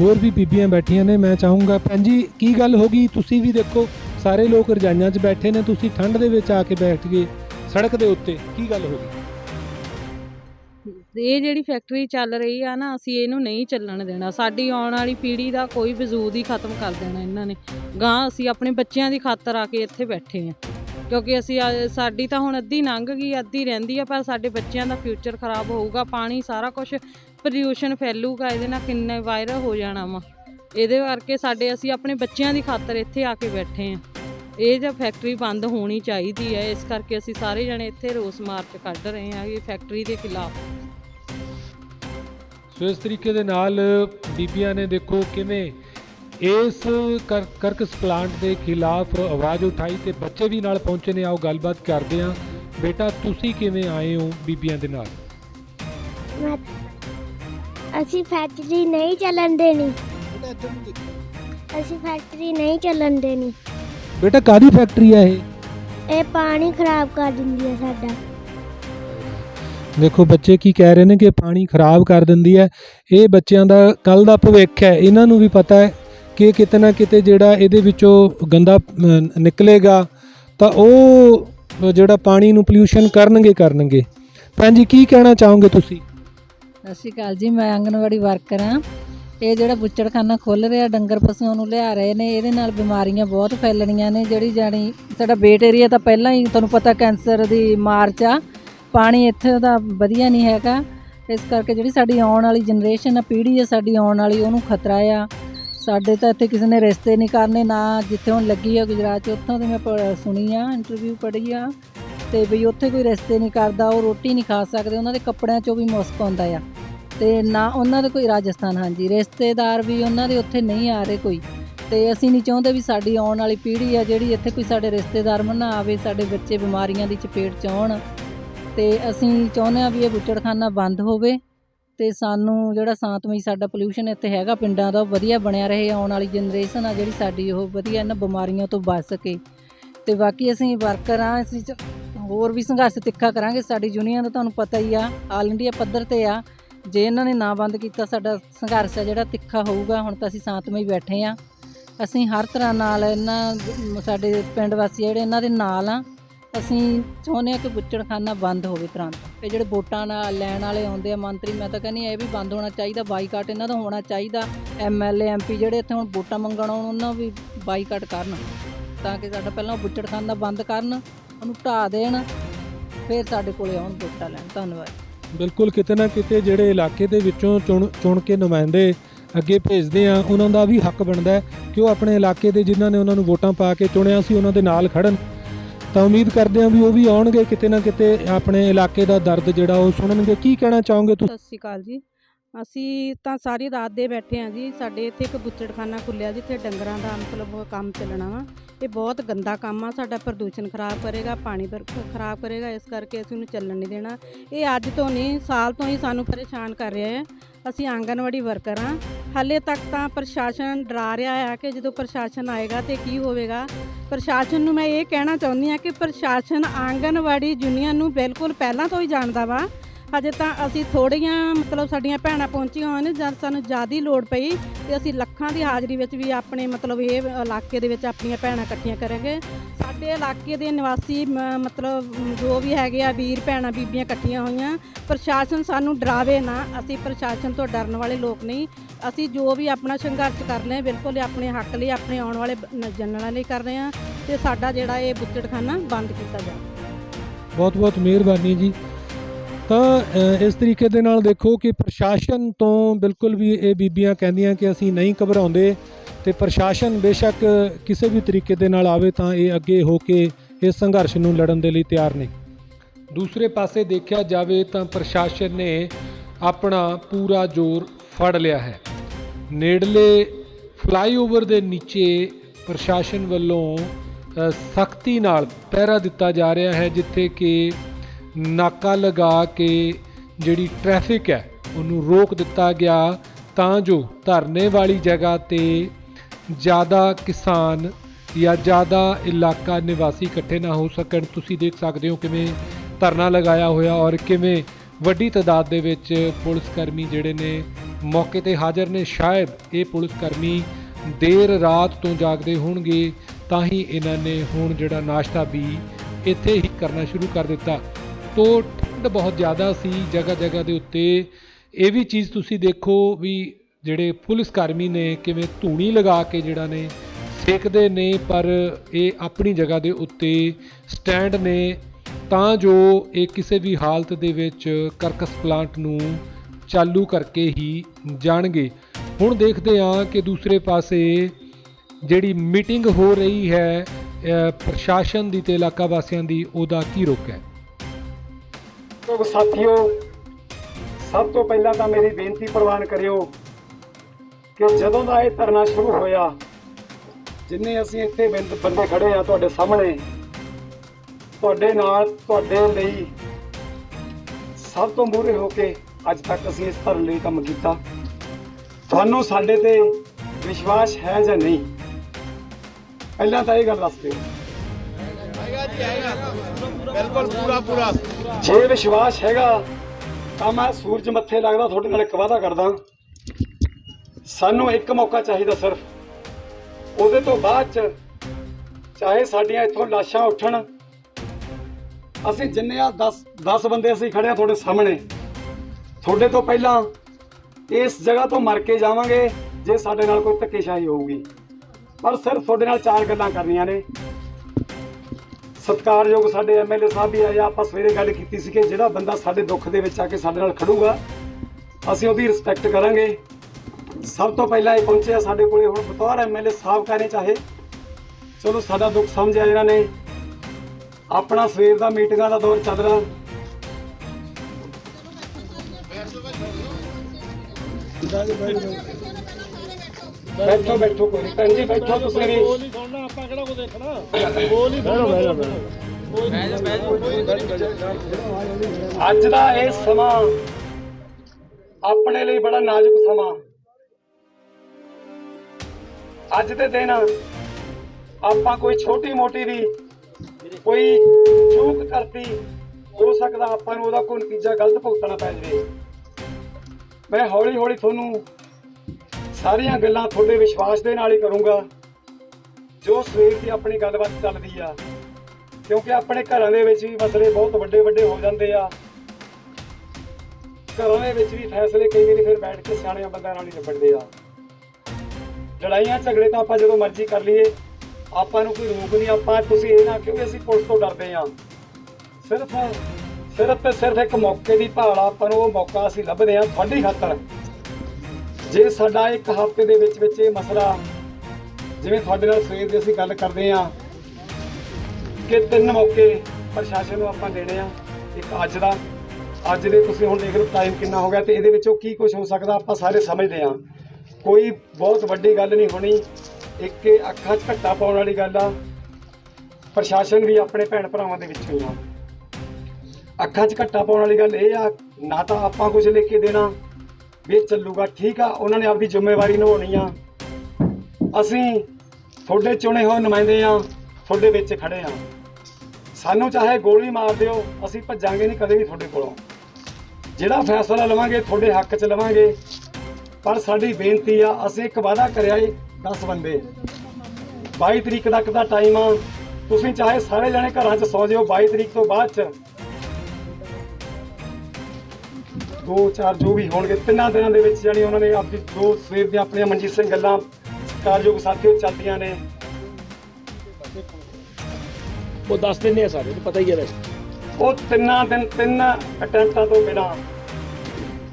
ਹੋਰ ਵੀ ਬੀਬੀਆਂ ਬੈਠੀਆਂ ਨੇ, ਮੈਂ ਚਾਹੂੰਗਾ। ਭੈਣ ਜੀ, ਕੀ ਗੱਲ ਹੋ ਗਈ? ਤੁਸੀਂ ਵੀ ਦੇਖੋ, ਸਾਰੇ ਲੋਕ ਰਜਾਈਆਂ 'ਚ ਬੈਠੇ ਨੇ, ਤੁਸੀਂ ਠੰਡ ਦੇ ਵਿੱਚ ਆ ਕੇ ਬੈਠ ਗਏ ਸੜਕ ਦੇ ਉੱਤੇ। ਕੀ ਗੱਲ ਹੋ ਗਈ? ਇਹ ਜਿਹੜੀ ਫੈਕਟਰੀ ਚੱਲ ਰਹੀ ਆ ਨਾ, ਅਸੀਂ ਇਹਨੂੰ ਨਹੀਂ ਚੱਲਣ ਦੇਣਾ। ਸਾਡੀ ਆਉਣ ਵਾਲੀ ਪੀੜ੍ਹੀ ਦਾ ਕੋਈ ਵਜੂਦ ਹੀ ਖਤਮ ਕਰ ਦੇਣਾ ਇਹਨਾਂ ਨੇ। ਗਾਂ ਅਸੀਂ ਆਪਣੇ ਬੱਚਿਆਂ ਦੀ ਖਾਤਰ ਆ ਕੇ ਇੱਥੇ ਬੈਠੇ ਆ। ਕਿਉਂਕਿ ਅਸੀਂ ਅੱਜ- ਸਾਡੀ ਤਾਂ ਹੁਣ ਅੱਧੀ ਲੰਘ ਗਈ, ਅੱਧੀ ਰਹਿੰਦੀ ਆ, ਪਰ ਸਾਡੇ ਬੱਚਿਆਂ ਦਾ ਫਿਊਚਰ ਖਰਾਬ ਹੋਊਗਾ, ਪਾਣੀ ਸਾਰਾ ਕੁਝ ਪੋਲਿਊਸ਼ਨ ਫੈਲੂਗਾ ਇਹਦੇ ਨਾਲ ਕਿੰਨੇ ਵਾਇਰਲ ਹੋ ਜਾਣਾ ਵਾ। ਇਹਦੇ ਕਰਕੇ ਸਾਡੇ ਅਸੀਂ ਆਪਣੇ ਬੱਚਿਆਂ ਦੀ ਖਾਤਰ ਇੱਥੇ ਆ ਕੇ ਬੈਠੇ ਆ ਇਹ ਜਾਂ ਫੈਕਟਰੀ ਬੰਦ ਹੋਣੀ ਚਾਹੀਦੀ ਹੈ ਇਸ ਕਰਕੇ ਅਸੀਂ ਸਾਰੇ ਜਣੇ ਇੱਥੇ ਰੋਸ ਮਾਰਚ ਕੱਢ ਰਹੇ ਹਾਂ ਇਹ ਫੈਕਟਰੀ ਦੇ ਖਿਲਾਫ। ਸੋ ਇਸ ਤਰੀਕੇ ਦੇ ਨਾਲ ਬੀਬੀਆਂ ਨੇ ਦੇਖੋ ਕਿਵੇਂ ਇਸ ਕਰ- ਕਰਕਸ ਪਲਾਂਟ ਦੇ ਖਿਲਾਫ ਆਵਾਜ਼ ਉਠਾਈ ਤੇ ਬੱਚੇ ਵੀ ਨਾਲ ਪਹੁੰਚੇ ਨੇ। ਆਓ ਗੱਲਬਾਤ ਕਰਦੇ ਹਾਂ। ਬੇਟਾ ਤੁਸੀਂ ਕਿਵੇਂ ਆਏ ਹੋ ਬੀਬੀਆਂ ਦੇ ਨਾਲ? ਮੈਂ ਅਸੀਂ ਫੈਕਟਰੀ ਨਹੀਂ ਚੱਲਣ ਦੇਣੀ। ਅਸੀਂ ਫੈਕਟਰੀ ਨਹੀਂ ਚੱਲਣ ਦੇਣੀ। ਬੇਟਾ ਕਾਦੀ ਫੈਕਟਰੀ ਹੈ ਇਹ? ਇਹ ਪਾਣੀ ਖਰਾਬ ਕਰ ਦਿੰਦੀ ਹੈ ਸਾਡਾ। ਦੇਖੋ ਬੱਚੇ ਕੀ ਕਹਿ ਰਹੇ ਨੇ ਕਿ ਪਾਣੀ ਖਰਾਬ ਕਰ ਦਿੰਦੀ ਹੈ ਇਹ ਬੱਚਿਆਂ ਦਾ ਕੱਲ ਦਾ ਭਵਿੱਖ ਹੈ। ਇਹਨਾਂ ਨੂੰ ਵੀ ਪਤਾ ਹੈ ਕਿ ਕਿਤੇ ਨਾ ਕਿਤੇ ਜਿਹੜਾ ਇਹਦੇ ਵਿੱਚੋਂ ਗੰਦਾ ਅਮ, ਨਿਕਲੇਗਾ ਤਾਂ ਉਹ ਜਿਹੜਾ ਪਾਣੀ ਨੂੰ ਪੋਲਿਊਸ਼ਨ ਕਰਨਗੇ ਕਰਨਗੇ। ਭੈਣ ਜੀ ਕੀ ਕਹਿਣਾ ਚਾਹੋਗੇ ਤੁਸੀਂ? ਸਤਿ ਸ਼੍ਰੀ ਅਕਾਲ ਜੀ, ਮੈਂ ਆਂਗਨਵਾੜੀ ਵਰਕਰ ਹਾਂ। ਇਹ ਜਿਹੜਾ ਬੁੱਚੜਖਾਨਾ ਖੁੱਲ ਰਿਹਾ, ਡੰਗਰ ਪਸ਼ੂਆਂ ਨੂੰ ਲਿਆ ਰਹੇ ਨੇ, ਇਹਦੇ ਨਾਲ ਬਿਮਾਰੀਆਂ ਬਹੁਤ ਫੈਲਣੀਆਂ ਨੇ। ਜਿਹੜੀ ਜਾਣੀ ਸਾਡਾ ਬੇਟ ਏਰੀਆ ਤਾਂ ਪਹਿਲਾਂ ਹੀ ਤੁਹਾਨੂੰ ਪਤਾ ਕੈਂਸਰ ਦੀ ਮਾਰਚ ਆ। ਪਾਣੀ ਇੱਥੇ ਦਾ ਵਧੀਆ ਨਹੀਂ ਹੈਗਾ। ਇਸ ਕਰਕੇ ਜਿਹੜੀ ਸਾਡੀ ਆਉਣ ਵਾਲੀ ਜਨਰੇਸ਼ਨ ਆ, ਪੀੜ੍ਹੀ ਆ ਸਾਡੀ ਆਉਣ ਵਾਲੀ, ਉਹਨੂੰ ਖਤਰਾ ਆ। ਸਾਡੇ ਤਾਂ ਇੱਥੇ ਕਿਸੇ ਨੇ ਰਿਸ਼ਤੇ ਨਹੀਂ ਕਰਨੇ, ਨਾ ਜਿੱਥੇ ਹੁਣ ਲੱਗੀ ਆ ਗੁਜਰਾਤ 'ਚ, ਉੱਥੋਂ ਦੀ ਮੈਂ ਪ- ਸੁਣੀ ਆ ਇੰਟਰਵਿਊ ਪੜ੍ਹੀ ਆ। ਤੇ ਵੀ ਉੱਥੇ ਕੋਈ ਰਿਸ਼ਤੇ ਨਹੀਂ ਕਰਦਾ, ਉਹ ਰੋਟੀ ਨਹੀਂ ਖਾ ਸਕਦੇ, ਉਹਨਾਂ ਦੇ ਕੱਪੜਿਆਂ 'ਚੋਂ ਵੀ ਮੁਸਕ ਆਉਂਦਾ ਆ। ਤੇ ਨਾ ਉਹਨਾਂ ਦੇ ਕੋਈ ਰਾਜਸਥਾਨ, ਹਾਂਜੀ, ਰਿਸ਼ਤੇਦਾਰ ਵੀ ਉਹਨਾਂ ਦੇ ਉੱਥੇ ਨਹੀਂ ਆ ਰਹੇ ਕੋਈ। ਤੇ ਅਸੀਂ ਨਹੀਂ ਚਾਹੁੰਦੇ ਵੀ ਸਾਡੀ ਆਉਣ ਵਾਲੀ ਪੀੜ੍ਹੀ ਆ ਜਿਹੜੀ ਇੱਥੇ ਕੋਈ ਸਾਡੇ ਰਿਸ਼ਤੇਦਾਰ ਮਨਾ ਆਵੇ, ਸਾਡੇ ਬੱਚੇ ਬਿਮਾਰੀਆਂ ਦੀ ਚਪੇਟ 'ਚ ਆਉਣ। ਤੇ ਅਸੀਂ ਚਾਹੁੰਦੇ ਆ ਵੀ ਇਹ ਬੁੱਚੜਖਾਨਾ ਬੰਦ ਹੋਵੇ ਤੇ ਸਾਨੂੰ ਜਿਹੜਾ ਸ਼ਾਂਤਮਈ ਸਾਡਾ ਪੋਲਿਊਸ਼ਨ ਇੱਥੇ ਹੈਗਾ ਪਿੰਡਾਂ ਦਾ, ਉਹ ਵਧੀਆ ਬਣਿਆ ਰਹੇ, ਆਉਣ ਵਾਲੀ ਜਨਰੇਸ਼ਨ ਆ ਜਿਹੜੀ ਸਾਡੀ, ਉਹ ਵਧੀਆ ਇਹਨਾਂ ਬਿਮਾਰੀਆਂ ਤੋਂ ਬਚ ਸਕੇ। ਤੇ ਬਾਕੀ ਅਸੀਂ ਵਰਕਰ ਆ ਅਸੀਂ ਹੋਰ ਵੀ ਸੰਘਰਸ਼ ਤਿੱਖਾ ਕਰਾਂਗੇ, ਸਾਡੀ ਯੂਨੀਅਨ ਦਾ ਤੁਹਾਨੂੰ ਪਤਾ ਹੀ ਆ, ਆਲ ਇੰਡੀਆ ਪੱਧਰ ਤੇ ਆ। ਜੇ ਇਹਨਾਂ ਨੇ ਨਾ ਬੰਦ ਕੀਤਾ, ਸਾਡਾ ਸੰਘਰਸ਼ ਆ ਜਿਹੜਾ ਤਿੱਖਾ ਹੋਊਗਾ, ਹੁਣ ਤਾਂ ਅਸੀਂ ਸ਼ਾਂਤਮਈ ਬੈਠੇ ਆ। ਅਸੀਂ ਹਰ ਤਰ੍ਹਾਂ ਨਾਲ ਇਹਨਾਂ ਸਾਡੇ ਪਿੰਡ ਵਾਸੀ ਜਿਹੜੇ ਇਹਨਾਂ ਦੇ ਨਾਲ ਆ, ਅਸੀਂ ਚਾਹੁੰਦੇ ਆ ਕਿ ਬੁੱਚੜਖਾਨਾ ਬੰਦ ਹੋਵੇ ਤੁਰੰਤ। ਇਹ ਜਿਹੜੇ ਵੋਟਾਂ ਨਾਲ ਲੈਣ ਵਾਲੇ ਆਉਂਦੇ ਆ, ਮੰਤਰੀ, ਮੈਂ ਤਾਂ ਕਹਿੰਦੀ ਆ, ਇਹ ਵੀ ਬੰਦ ਹੋਣਾ ਚਾਹੀਦਾ, ਬਾਈਕਾਟ ਇਹਨਾਂ ਦਾ ਹੋਣਾ ਚਾਹੀਦਾ। ਐਮਐਲਏ ਐਮਪੀ ਜਿਹੜੇ ਇੱਥੇ ਹੁਣ ਵੋਟਾਂ ਮੰਗਣ ਆਉਣ, ਉਹਨਾਂ ਵੀ ਬਾਈਕਾਟ ਕਰਨ। ਤਾਂ ਕਿ ਸਾਡਾ ਪਹਿਲਾਂ ਬੁੱਚੜਖਾਨਾ ਬੰਦ ਕਰਨ ਉਹਨੂੰ ਢਾਹ ਦੇਣ ਫਿਰ ਸਾਡੇ ਕੋਲੇ ਆਉਣ ਵੋਟਾਂ ਲੈਣ। ਧੰਨਵਾਦ। ਬਿਲਕੁਲ ਕਿਤੇ ਨਾ ਕਿਤੇ ਜਿਹੜੇ ਇਲਾਕੇ ਦੇ ਵਿੱਚੋਂ ਚੁਣ ਚੁਣ ਕੇ ਨੁਮਾਇੰਦੇ ਅੱਗੇ ਭੇਜਦੇ ਆ ਉਹਨਾਂ ਦਾ ਵੀ ਹੱਕ ਬਣਦਾ ਹੈ ਕਿ ਉਹ ਆਪਣੇ ਇਲਾਕੇ ਦੇ ਜਿਨ੍ਹਾਂ ਨੇ ਉਹਨਾਂ ਨੂੰ ਵੋਟਾਂ ਪਾ ਕੇ ਚੁਣਿਆ ਸੀ ਉਹਨਾਂ ਦੇ ਨਾਲ ਖੜਨ। ਤਾਂ ਉਮੀਦ ਕਰਦੇ ਆ ਵੀ ਉਹ ਵੀ ਆਉਣਗੇ ਕਿਤੇ ਨਾ ਕਿਤੇ ਆਪਣੇ ਇਲਾਕੇ ਦਾ ਦਰਦ ਜਿਹੜਾ ਉਹ ਸੁਣਨਗੇ। ਕੀ ਕਹਿਣਾ ਚਾਹੋਗੇ ਤੁਸੀਂ? ਸਤਿ ਸ਼੍ਰੀ ਅਕਾਲ ਜੀ। ਅਸੀਂ ਤਾਂ ਸਾਰੀ ਰਾਤ ਦੇ ਬੈਠੇ ਹਾਂ ਜੀ, ਸਾਡੇ ਇੱਥੇ ਇੱਕ ਬੁੱਚੜਖਾਨਾ ਖੁੱਲਿਆ ਜਿੱਥੇ ਡੰਗਰਾਂ ਦਾ ਮਤਲਬ ਕੰਮ ਚੱਲਣਾ ਵਾ। ਇਹ ਬਹੁਤ ਗੰਦਾ ਕੰਮ ਆ, ਸਾਡਾ ਪ੍ਰਦੂਸ਼ਣ ਖਰਾਬ ਕਰੇਗਾ, ਪਾਣੀ ਖਰਾਬ ਕਰੇਗਾ, ਇਸ ਕਰਕੇ ਅਸੀਂ ਉਹਨੂੰ ਚੱਲਣ ਨਹੀਂ ਦੇਣਾ। ਇਹ ਅੱਜ ਤੋਂ ਨਹੀਂ, ਸਾਲ ਤੋਂ ਹੀ ਸਾਨੂੰ ਪਰੇਸ਼ਾਨ ਕਰ ਰਿਹਾ ਹੈ। ਅਸੀਂ ਆਂਗਨਵਾੜੀ ਵਰਕਰ ਹਾਂ। ਹਾਲੇ ਤੱਕ ਤਾਂ ਪ੍ਰਸ਼ਾਸਨ ਡਰਾ ਰਿਹਾ ਹੈ ਕਿ ਜਦੋਂ ਪ੍ਰਸ਼ਾਸਨ ਆਏਗਾ ਤੇ ਕੀ ਹੋਵੇਗਾ। ਪ੍ਰਸ਼ਾਸਨ ਨੂੰ ਮੈਂ ਇਹ ਕਹਿਣਾ ਚਾਹੁੰਦੀ ਹਾਂ ਕਿ ਪ੍ਰਸ਼ਾਸਨ ਆਂਗਨਵਾੜੀ ਯੂਨੀਅਨ ਨੂੰ ਬਿਲਕੁਲ ਪਹਿਲਾਂ ਤੋਂ ਹੀ ਜਾਣਦਾ ਵਾ ਹਜੇ ਤਾਂ ਅਸੀਂ ਥੋੜੀਆਂ ਮਤਲਬ ਸਾਡੀਆਂ ਭੈਣਾਂ ਪਹੁੰਚੀਆਂ ਹੋਈਆਂ ਨੇ, ਜਦ ਸਾਨੂੰ ਜ਼ਿਆਦਾ ਲੋੜ ਪਈ ਤੇ ਅਸੀਂ ਲੱਖਾਂ ਦੀ ਹਾਜ਼ਰੀ ਵਿੱਚ ਵੀ ਆਪਣੇ, ਮਤਲਬ ਇਹ ਇਲਾਕੇ ਦੇ ਵਿੱਚ ਆਪਣੀਆਂ ਭੈਣਾਂ ਇਕੱਠੀਆਂ ਕਰਾਂਗੇ। ਸਾਡੇ ਇਲਾਕੇ ਦੇ ਨਿਵਾਸੀ, ਮ- ਮਤਲਬ ਜੋ ਵੀ ਹੈਗੇ ਆ, ਵੀਰ ਭੈਣਾਂ, ਬੀਬੀਆਂ ਇਕੱਠੀਆਂ ਹੋਈਆਂ, ਪ੍ਰਸ਼ਾਸਨ ਸਾਨੂੰ ਡਰਾਵੇ ਨਾ, ਅਸੀਂ ਪ੍ਰਸ਼ਾਸਨ ਤੋਂ ਡਰਨ ਵਾਲੇ ਲੋਕ ਨਹੀਂ। ਅਸੀਂ ਜੋ ਵੀ ਆਪਣਾ ਸੰਘਰਸ਼ ਕਰ ਰਹੇ ਬਿਲਕੁਲ ਆਪਣੇ ਹੱਕ ਲਈ, ਆਪਣੇ ਆਉਣ ਵਾਲੇ ਬ- ਜਨਨਾਂ ਲਈ ਕਰ ਰਹੇ ਹਾਂ ਤੇ ਸਾਡਾ ਜਿਹੜਾ ਇਹ ਬੁੱਚੜਖਾਨਾ ਬੰਦ ਕੀਤਾ ਜਾਵੇ। ਬਹੁਤ ਬਹੁਤ ਮਿਹਰਬਾਨੀ ਜੀ। ਤਾਂ ਇਸ ਤਰੀਕੇ ਦੇ ਨਾਲ ਦੇਖੋ ਕਿ ਪ੍ਰਸ਼ਾਸਨ ਤੋਂ ਬਿਲਕੁਲ ਵੀ ਇਹ ਬੀਬੀਆਂ ਕਹਿੰਦੀਆਂ ਕਿ ਅਸੀਂ ਨਹੀਂ ਘਬਰਾਉਂਦੇ ਤੇ ਪ੍ਰਸ਼ਾਸਨ ਬੇਸ਼ੱਕ ਕਿਸੇ ਵੀ ਤਰੀਕੇ ਦੇ ਨਾਲ ਆਵੇ ਤਾਂ ਇਹ ਅੱਗੇ ਹੋ ਕੇ ਇਸ ਸੰਘਰਸ਼ ਨੂੰ ਲੜਨ ਦੇ ਲਈ ਤਿਆਰ ਨੇ। ਦੂਸਰੇ ਪਾਸੇ ਦੇਖਿਆ ਜਾਵੇ ਤਾਂ ਪ੍ਰਸ਼ਾਸਨ ਨੇ ਆਪਣਾ ਪੂਰਾ ਜ਼ੋਰ ਫੜ ਲਿਆ ਹੈ। ਨੇੜਲੇ ਫਲਾਈਓਵਰ ਦੇ ਨੀਚੇ ਪ੍ਰਸ਼ਾਸਨ ਵੱਲੋਂ ਸਖਤੀ ਨਾਲ ਪਹਿਰਾ ਦਿੱਤਾ ਜਾ ਰਿਹਾ ਹੈ, ਜਿੱਥੇ ਕਿ ਨਾਕਾ ਲਗਾ ਕੇ ਜਿਹੜੀ ਟ੍ਰੈਫਿਕ ਹੈ, ਉਹਨੂੰ ਰੋਕ ਦਿੱਤਾ ਗਿਆ। ਤਾਂ ਜੋ ਧਰਨੇ ਵਾਲੀ ਜਗ੍ਹਾ ਤੇ ਜ਼ਿਆਦਾ ਕਿਸਾਨ ਜਾਂ ਜ਼ਿਆਦਾ ਇਲਾਕਾ ਨਿਵਾਸੀ ਇਕੱਠੇ ਨਾ ਹੋ ਸਕਣ। ਤੁਸੀਂ ਦੇਖ ਸਕਦੇ ਹੋ ਕਿਵੇਂ ਧਰਨਾ ਲਗਾਇਆ ਹੋਇਆ ਔਰ ਕਿਵੇਂ ਵੱਡੀ ਤਾਦਾਦ ਦੇ ਵਿੱਚ ਪੁਲਿਸ ਕਰਮੀ ਜਿਹੜੇ ਨੇ ਮੌਕੇ ਤੇ ਹਾਜ਼ਰ ਨੇ। ਸ਼ਾਇਦ ਇਹ ਪੁਲਿਸ ਕਰਮੀ ਦੇਰ ਰਾਤ ਤੋਂ ਜਾਗਦੇ ਹੋਣਗੇ, ਤਾਂ ਹੀ ਇਹਨਾਂ ਨੇ ਹੁਣ ਜਿਹੜਾ ਨਾਸ਼ਤਾ ਵੀ ਇੱਥੇ ਹੀ ਕਰਨਾ ਸ਼ੁਰੂ ਕਰ ਦਿੱਤਾ। ਤੋਂ ਠੰਡ ਬਹੁਤ ਜ਼ਿਆਦਾ ਸੀ ਜਗ੍ਹਾ ਜਗ੍ਹਾ ਦੇ ਉੱਤੇ। ਇਹ ਵੀ ਚੀਜ਼ ਤੁਸੀਂ ਦੇਖੋ ਵੀ ਜਿਹੜੇ ਪੁਲਿਸ ਕਰਮੀ ਨੇ, ਕਿਵੇਂ ਧੂਣੀ ਲਗਾ ਕੇ ਜਿਹੜਾ ਨੇ ਸੇਕਦੇ ਨੇ, ਪਰ ਇਹ ਆਪਣੀ ਜਗ੍ਹਾ ਦੇ ਉੱਤੇ ਸਟੈਂਡ ਨੇ। ਤਾਂ ਜੋ ਇਹ ਕਿਸੇ ਵੀ ਹਾਲਤ ਦੇ ਵਿੱਚ ਕਰਕਸ ਪਲਾਂਟ ਨੂੰ ਚਾਲੂ ਕਰਕੇ ਹੀ ਜਾਣਗੇ। ਹੁਣ ਦੇਖਦੇ ਹਾਂ ਕਿ ਦੂਸਰੇ ਪਾਸੇ ਜਿਹੜੀ ਮੀਟਿੰਗ ਹੋ ਰਹੀ ਹੈ ਪ੍ਰਸ਼ਾਸਨ ਦੀ ਤੇ ਇਲਾਕਾ ਵਾਸੀਆਂ ਦੀ, ਉਹਦਾ ਕੀ ਰੁਖ ਹੈ। ਤੋ ਸਾਥੀਓ, ਸਭ ਤੋਂ ਪਹਿਲਾਂ ਤਾਂ ਮੇਰੀ ਬੇਨਤੀ ਪ੍ਰਵਾਨ ਕਰਿਓ ਕਿ ਜਦੋਂ ਦਾ ਇਹ ਧਰਨਾ ਸ਼ੁਰੂ ਹੋਇਆ, ਜਿੰਨੇ ਅਸੀਂ ਇੱਥੇ ਬੰਦੇ ਖੜੇ ਆ ਤੁਹਾਡੇ ਸਾਹਮਣੇ, ਤੁਹਾਡੇ ਨਾਲ, ਤੁਹਾਡੇ ਲਈ ਸਭ ਤੋਂ ਮੂਹਰੇ ਹੋ ਕੇ ਅੱਜ ਤੱਕ ਅਸੀਂ ਇਸ ਧਰਨੇ ਲਈ ਕੰਮ ਕੀਤਾ। ਤੁਹਾਨੂੰ ਸਾਡੇ ਤੇ ਵਿਸ਼ਵਾਸ ਹੈ ਜਾਂ ਨਹੀਂ? ਪਹਿਲਾਂ ਤਾਂ ਇਹ ਗੱਲ ਦੱਸ ਦਿਓ। ਬਿਲਕੁਲ ਪੂਰਾ ਪੂਰਾ। ਜੇ ਵਿਸ਼ਵਾਸ ਹੈਗਾ, ਤਾਂ ਮੈਂ ਸੂਰਜ ਮੱਥੇ ਲੱਗਦਾ, ਤੁਹਾਡੇ ਨਾਲ ਇੱਕ ਵਾਅਦਾ ਕਰਦਾ। ਸਾਨੂੰ ਇੱਕ ਮੌਕਾ ਚਾਹੀਦਾ ਸਿਰਫ। ਉਹਦੇ ਤੋਂ ਬਾਅਦ ਚ ਚਾਹੇ ਸਾਡੀਆਂ ਇੱਥੋਂ ਲਾਸ਼ਾਂ ਉੱਠਣ, ਅਸੀਂ ਜਿੰਨੇ ਆ 10 10 ਬੰਦੇ ਅਸੀਂ ਖੜੇ ਆ ਤੁਹਾਡੇ ਸਾਹਮਣੇ। ਤੁਹਾਡੇ ਤੋਂ ਪਹਿਲਾਂ ਇਸ ਜਗ੍ਹਾ ਤੋਂ ਮਰ ਕੇ ਜਾਵਾਂਗੇ, ਜੇ ਸਾਡੇ ਨਾਲ ਕੋਈ ਧੱਕੇਸ਼ਾਹੀ ਹੋਊਗੀ। ਪਰ ਸਿਰਫ ਤੁਹਾਡੇ ਨਾਲ ਚਾਰ ਗੱਲਾਂ ਕਰਨੀਆਂ ਨੇ। ਸਤਿਕਾਰਯੋਗ ਸਾਡੇ ਐਮਐਲਏ ਸਾਹਿਬ ਵੀ ਆਏ ਆ, ਆਪਾਂ ਸਵੇਰੇ ਗੱਲ ਕੀਤੀ ਸੀ ਕਿ ਜਿਹੜਾ ਬੰਦਾ ਸਾਡੇ ਦੁੱਖ ਦੇ ਵਿੱਚ ਆ ਕੇ ਸਾਡੇ ਨਾਲ ਖੜੂਗਾ ਅਸੀਂ ਉਹਦੀ ਰਿਸਪੈਕਟ ਕਰਾਂਗੇ। ਸਭ ਤੋਂ ਪਹਿਲਾਂ ਇਹ ਪਹੁੰਚਿਆ ਸਾਡੇ ਕੋਲੇ ਹੁਣ ਬਤੌਰ ਐਮਐਲਏ ਸਾਹਿਬ ਕਰੇ ਚਾਹੇ? ਚਲੋ ਸਾਡਾ ਦੁੱਖ ਸਮਝਿਆ ਇਹਨਾਂ ਨੇ। ਆਪਣਾ ਸਵੇਰ ਦਾ ਮੀਟਿੰਗਾਂ ਦਾ ਦੌਰ ਚੱਲ ਰਿਹਾ। ਬੈਠੋ ਬੈਠੋ ਕੋਈ। ਨਹੀਂ ਭੈਣ ਜੀ ਬੈਠੋ ਤੁਸੀਂ ਵੀ। ਅੱਜ ਦਾ ਇਹ ਸਮਾਂ ਆਪਣੇ ਲਈ ਬੜਾ ਨਾਜ਼ੁਕ ਸਮਾਂ। ਅੱਜ ਦੇ ਦਿਨ ਆਪਾਂ ਕੋਈ ਛੋਟੀ ਮੋਟੀ ਵੀ ਕੋਈ ਚੂਕ ਕਰਤੀ ਹੋ ਸਕਦਾ ਆਪਾਂ ਨੂੰ ਉਹਦਾ ਕੋਈ ਨਤੀਜਾ ਗਲਤ ਭੁਗਤਣਾ ਪੈ ਜਾਵੇ। ਮੈਂ ਹੌਲੀ ਹੌਲੀ ਤੁਹਾਨੂੰ ਸਾਰੀਆਂ ਗੱਲਾਂ ਤੁਹਾਡੇ ਵਿਸ਼ਵਾਸ ਦੇ ਨਾਲ ਹੀ ਕਰੂੰਗਾ। ਜੋ ਸਵੇਰ ਦੀ ਆਪਣੀ ਗੱਲਬਾਤ ਚੱਲਦੀ ਆ, ਕਿਉਂਕਿ ਆਪਣੇ ਘਰਾਂ ਦੇ ਵਿੱਚ ਵੀ ਮਸਲੇ ਬਹੁਤ ਵੱਡੇ ਵੱਡੇ ਹੋ ਜਾਂਦੇ ਆ। ਘਰਾਂ ਦੇ ਵਿੱਚ ਵੀ ਫੈਸਲੇ ਕਈ ਵਾਰੀ ਫਿਰ ਬੈਠ ਕੇ ਸਿਆਣਿਆਂ ਬੰਦਿਆਂ ਨਾਲ ਹੀ ਨਿਬੜਦੇ ਆ। ਲੜਾਈਆਂ ਝਗੜੇ ਤਾਂ ਆਪਾਂ ਜਦੋਂ ਮਰਜ਼ੀ ਕਰ ਲਈਏ, ਆਪਾਂ ਨੂੰ ਕੋਈ ਰੋਕ ਨਹੀਂ, ਆਪਾਂ ਤੁਸੀਂ ਇਹ ਨਾ ਕਿਉਂਕਿ ਅਸੀਂ ਪੁਲਿਸ ਤੋਂ ਡਰਦੇ ਆ। ਸਿਰਫ ਸਿਰਫ ਤੇ ਸਿਰਫ ਇੱਕ ਮੌਕੇ ਦੀ ਭਾਲ ਆਪਾਂ ਨੂੰ ਉਹ ਮੌਕਾ ਅਸੀਂ ਲੱਭਦੇ ਆ, ਤੁਹਾਡੀ ਖਾਤਰ। ਜੇ ਸਾਡਾ ਇੱਕ ਹਫ਼ਤੇ ਦੇ ਵਿੱਚ ਵਿੱਚ ਇਹ ਮਸਲਾ ਜਿਵੇਂ ਤੁਹਾਡੇ ਨਾਲ ਸਵੇਰ ਦੀ ਅਸੀਂ ਗੱਲ ਕਰਦੇ ਆ ਕਿ ਤਿੰਨ ਮੌਕੇ ਪ੍ਰਸ਼ਾਸਨ ਨੂੰ ਆਪਾਂ ਦੇਣੇ ਆ, ਇੱਕ ਅੱਜ ਦਾ, ਅੱਜ ਦੇ ਤੁਸੀਂ ਹੁਣ ਦੇਖ ਲਓ ਟਾਈਮ ਕਿੰਨਾ ਹੋ ਗਿਆ ਤੇ ਇਹਦੇ ਵਿੱਚੋਂ ਕੀ ਕੁਝ ਹੋ ਸਕਦਾ ਆਪਾਂ ਸਾਰੇ ਸਮਝਦੇ ਆ ਕੋਈ ਬਹੁਤ ਵੱਡੀ ਗੱਲ ਨਹੀਂ ਹੋਣੀ, ਇੱਕ ਇਹ ਅੱਖਾਂ 'ਚ ਘੱਟਾ ਪਾਉਣ ਵਾਲੀ ਗੱਲ ਆ, ਪ੍ਰਸ਼ਾਸਨ ਵੀ ਆਪਣੇ ਭੈਣ ਭਰਾਵਾਂ ਦੇ ਵਿੱਚੋਂ ਆ। ਅੱਖਾਂ 'ਚ ਘੱਟਾ ਪਾਉਣ ਵਾਲੀ ਗੱਲ ਇਹ ਆ, ਨਾ ਤਾਂ ਆਪਾਂ ਕੁਝ ਲਿਖ ਕੇ ਦੇਣਾ ਵੀ ਇਹ ਚੱਲੂਗਾ, ਠੀਕ ਆ, ਉਹਨਾਂ ਨੇ ਆਪਦੀ ਜ਼ਿੰਮੇਵਾਰੀ ਨਿਭਾਉਣੀ ਆ। ਅਸੀਂ ਤੁਹਾਡੇ ਚੁਣੇ ਹੋਏ ਨੁਮਾਇੰਦੇ ਆ, ਤੁਹਾਡੇ ਵਿੱਚ ਖੜੇ ਆ। ਸਾਨੂੰ ਚਾਹੇ ਗੋਲੀ ਮਾਰ ਦਿਓ, ਅਸੀਂ ਭੱਜਾਂਗੇ ਨਹੀਂ ਕਦੇ ਵੀ ਤੁਹਾਡੇ ਕੋਲੋਂ। ਜਿਹੜਾ ਫੈਸਲਾ ਲਵਾਂਗੇ, ਤੁਹਾਡੇ ਹੱਕ 'ਚ ਲਵਾਂਗੇ। ਪਰ ਸਾਡੀ ਬੇਨਤੀ ਆ, ਅਸੀਂ ਇੱਕ ਵਾਅਦਾ ਕਰਿਆ ਏ 10 ਬੰਦੇ। 22 ਤਰੀਕ ਤੱਕ ਦਾ ਟਾਈਮ ਆ। ਤੁਸੀਂ ਚਾਹੇ ਸਾਰੇ ਜਣੇ ਘਰਾਂ 'ਚ ਸੌ ਜਿਓ 22 ਤਰੀਕ ਤੋਂ ਬਾਅਦ 'ਚ ਦੋ ਚਾਰ ਜੋ ਵੀ ਹੋਣਗੇ ਤਿੰਨਾਂ ਦਿਨਾਂ ਦੇ ਵਿੱਚ ਜਾਨੀ ਉਹਨਾਂ ਨੇ ਆਪਦੀ ਜੋ ਸਵੇਰ ਦੀਆਂ ਆਪਣੀਆਂ ਮਨਜੀਤ ਸਿੰਘ ਗੱਲਾਂ ਕਾਰਜੋਗ ਸਾਥੀਓ ਚੱਲਦੀਆਂ ਨੇ। ਉਹ ਦੱਸ ਦਿੰਦੇ ਆ ਸਾਰੇ ਨੂੰ ਪਤਾ ਹੀ ਹੈ ਵੈਸੇ। ਉਹ ਤਿੰਨਾਂ ਦਿਨ ਤਿੰਨ ਅਟੈਂਪਟਾਂ ਤੋਂ ਬਿਨਾਂ